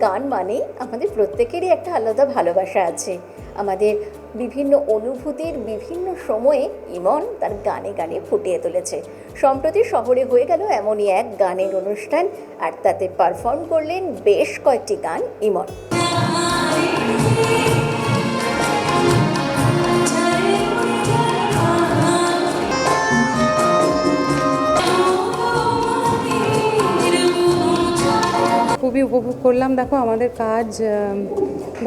গান মানে আমাদের প্রত্যেকেরই একটা আলাদা ভালোবাসা আছে। আমাদের বিভিন্ন অনুভূতির বিভিন্ন সময়ে ইমন তার গানে গানে ফুটিয়ে তুলেছে। সম্প্রতি শহরে হয়ে গেল এমনই এক গানের অনুষ্ঠান আর তাতে পারফর্ম করলেন বেশ কয়েকটি গান ইমন। খুবই উপভোগ করলাম। দেখো আমাদের কাজ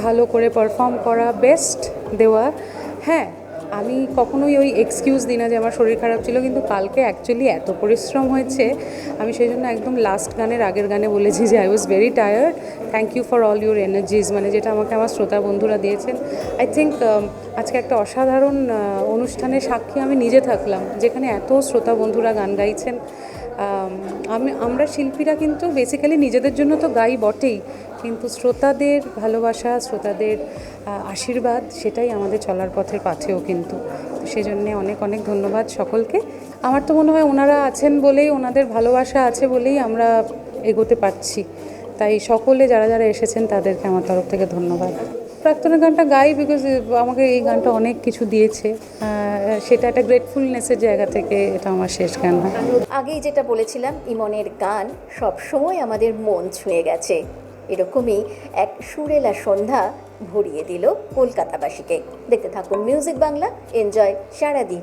ভালো করে পারফর্ম করা বেস্ট দেওয়া। হ্যাঁ আমি কখনোই ওই এক্সকিউজ দিই না যে আমার শরীর খারাপ ছিল কিন্তু কালকে অ্যাকচুয়ালি এত পরিশ্রম হয়েছে। আমি সেই জন্য একদম লাস্ট গানের আগের গানে বলেছি যে I was very tired thank you for all your energies মানে যেটা আমাকে আমার শ্রোতা বন্ধুরা দিয়েছেন। আই থিঙ্ক আজকে একটা অসাধারণ আহ, অনুষ্ঠানের সাক্ষী আমি নিজে থাকলাম যেখানে এত শ্রোতা বন্ধুরা গান গাইছেন। আম, আমি আমরা শিল্পীরা কিন্তু বেসিক্যালি নিজেদের জন্য তো গাই বটেই কিন্তু শ্রোতাদের ভালোবাসা শ্রোতাদের আশীর্বাদ সেটাই আমাদের চলার পথের পাথেও কিন্তু। সেজন্যে অনেক অনেক ধন্যবাদ সকলকে। আমার তো মনে হয় ওনারা আছেন বলেই ওনাদের ভালোবাসা আছে বলেই আমরা এগোতে পারছি। তাই সকলে যারা যারা এসেছেন তাদেরকে আমার তরফ থেকে ধন্যবাদ। প্রাক্তনের গানটা গাই বিকজ আমাকে এই গানটা অনেক কিছু দিয়েছে। সেটা একটা গ্রেটফুলনেসের জায়গা থেকে এটা আমার শেষ গান হয়। আগেই যেটা বলেছিলাম, ইমনের গান সবসময় আমাদের মন ছুঁয়ে গেছে। এরকমই এক সুরেলা সন্ধ্যা ভরিয়ে দিল কলকাতাবাসীকে। দেখতে থাকুন মিউজিক বাংলা এনজয় সারাদিন।